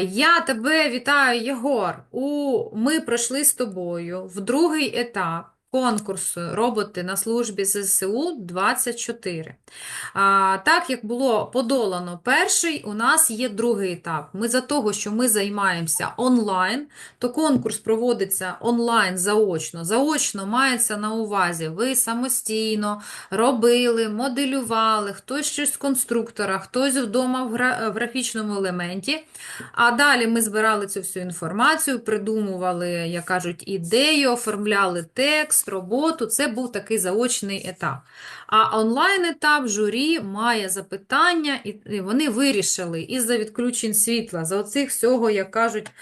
Я тебе вітаю, Єгор. У... Ми пройшли з тобою в другий етап конкурсу роботи на службі ЗСУ 24. А, так як було подолано перший, у нас є другий етап. Ми за того, що ми займаємося онлайн, то конкурс проводиться онлайн заочно. Заочно мається на увазі, ви самостійно робили, моделювали, хтось щось з конструктора, хтось вдома в гра- в графічному елементі. А далі ми збирали цю всю інформацію, придумували, як кажуть, ідею, оформляли текст, роботу. Це був такий заочний етап. А онлайн-етап журі має запитання, і вони вирішили із-за відключень світла, за оцих всього, як кажуть, е,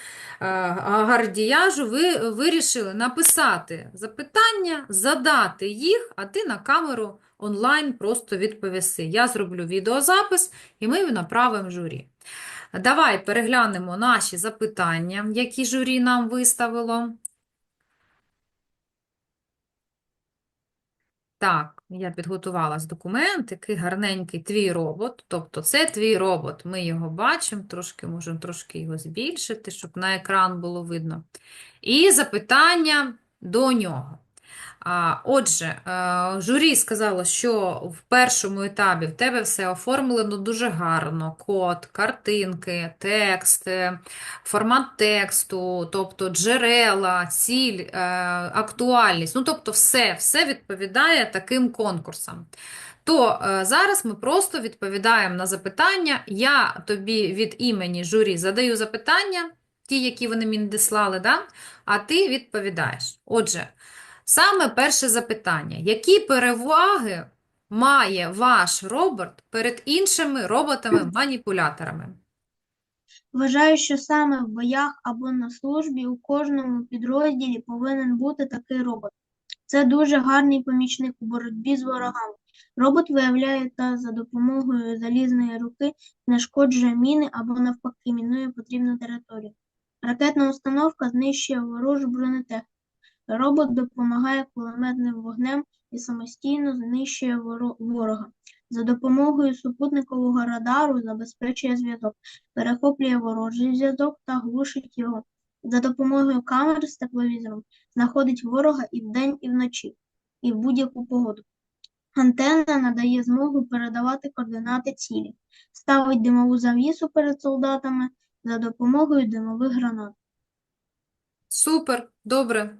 гардіяжу, ви вирішили написати запитання, задати їх, а ти на камеру онлайн просто відповіси. Я зроблю відеозапис, і ми направимо журі. Давай переглянемо наші запитання, які журі нам виставило. Так, я підготувала з документ, який гарненький твій робот. Тобто це твій робот. Ми його бачимо, трошки можемо трошки його збільшити, щоб на екран було видно. І запитання до нього. Отже, е, журі сказало, що в першому етапі в тебе все оформлено дуже гарно. Код, картинки, текст, е, формат тексту, тобто джерела, ціль, е, актуальність. Ну, тобто, все, все відповідає таким конкурсам. То зараз ми просто відповідаємо на запитання. Я тобі від імені журі задаю запитання, ті, які вони мені надіслали, да? а ти відповідаєш. Отже, Саме перше запитання. Які переваги має ваш робот перед іншими роботами-маніпуляторами? Вважаю, що саме в боях або на службі у кожному підрозділі повинен бути такий робот. Це дуже гарний помічник у боротьбі з ворогами. Робот виявляє та за допомогою залізної руки знешкоджує міни або навпаки мінує потрібну територію. Ракетна установка знищує ворожу бронетехніку. Робот допомагає кулеметним вогнем і самостійно знищує ворога. За допомогою супутникового радару забезпечує зв'язок, перехоплює ворожий зв'язок та глушить його. За допомогою камер з тепловізором знаходить ворога і вдень, і вночі, і в будь-яку погоду. Антенна надає змогу передавати координати цілі, ставить димову завісу перед солдатами за допомогою димових гранат. Супер, добре.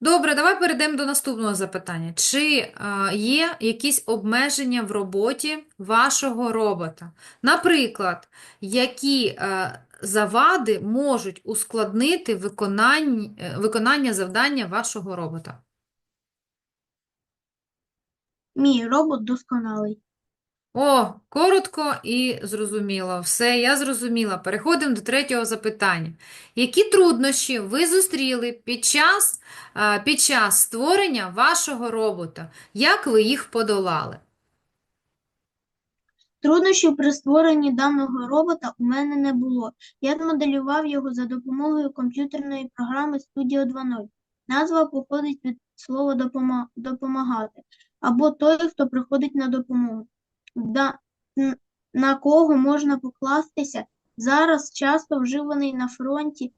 Добре, давай перейдемо до наступного запитання. Чи е, є якісь обмеження в роботі вашого робота? Наприклад, які е, завади можуть ускладнити виконання, виконання завдання вашого робота? Мій робот досконалий. О, коротко і зрозуміло. Все, я зрозуміла. Переходимо до третього запитання. Які труднощі ви зустріли під час, під час створення вашого робота? Як ви їх подолали? Труднощів при створенні даного робота у мене не було. Я змоделював його за допомогою комп'ютерної програми Studio 2.0. Назва походить від слова допомагати або той, хто приходить на допомогу. Да, на кого можна покластися, зараз часто вживаний на фронті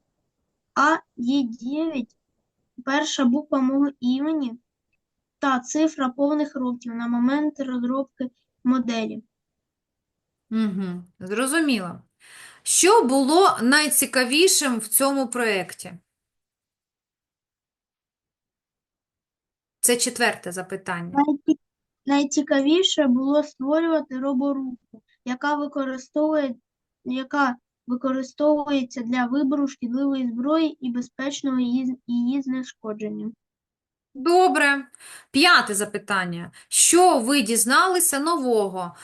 АЄ9, перша буква мого імені та цифра повних років на момент розробки моделі. Угу, зрозуміло. Що було найцікавішим в цьому проєкті? Це четверте запитання. Найці- Найцікавіше було створювати роборуку, яка використовує, яка використовується для вибору шкідливої зброї і безпечного її, її знешкодження. Добре. П'яте запитання. Що ви дізналися нового,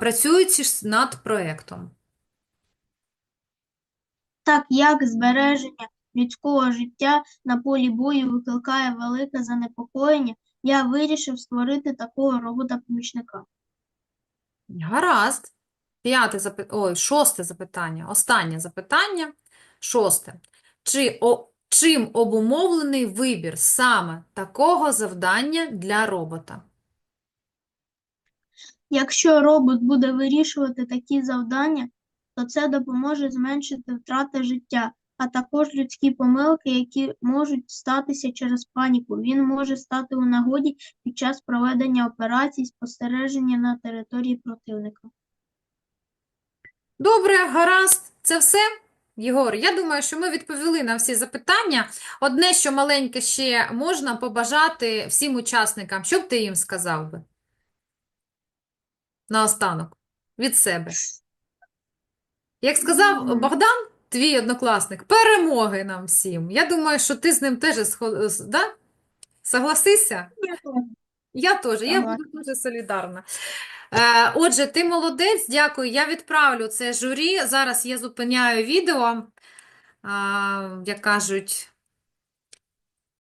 працюючи над проєктом? Так як збереження людського життя на полі бою викликає велике занепокоєння, я вирішив створити такого робота-помічника. Гаразд. П'яте запи... Ой, шосте запитання. Останнє запитання. Шосте. Чи, о... Чим обумовлений вибір саме такого завдання для робота? Якщо робот буде вирішувати такі завдання, то це допоможе зменшити втрати життя, а також людські помилки, які можуть статися через паніку. Він може стати у нагоді під час проведення операцій спостереження на території противника. Добре, гаразд. Це все? Єгор, я думаю, що ми відповіли на всі запитання. Одне, що маленьке ще можна побажати всім учасникам. Що б ти їм сказав би? Наостанок, від себе. Як сказав Богдан, твій однокласник, перемоги нам всім. Я думаю, що ти з ним теж схо- да? согласися? Я теж, я буду дуже солідарна. Е, отже, ти молодець, дякую. Я відправлю це журі. Зараз я зупиняю відео. е, як кажуть,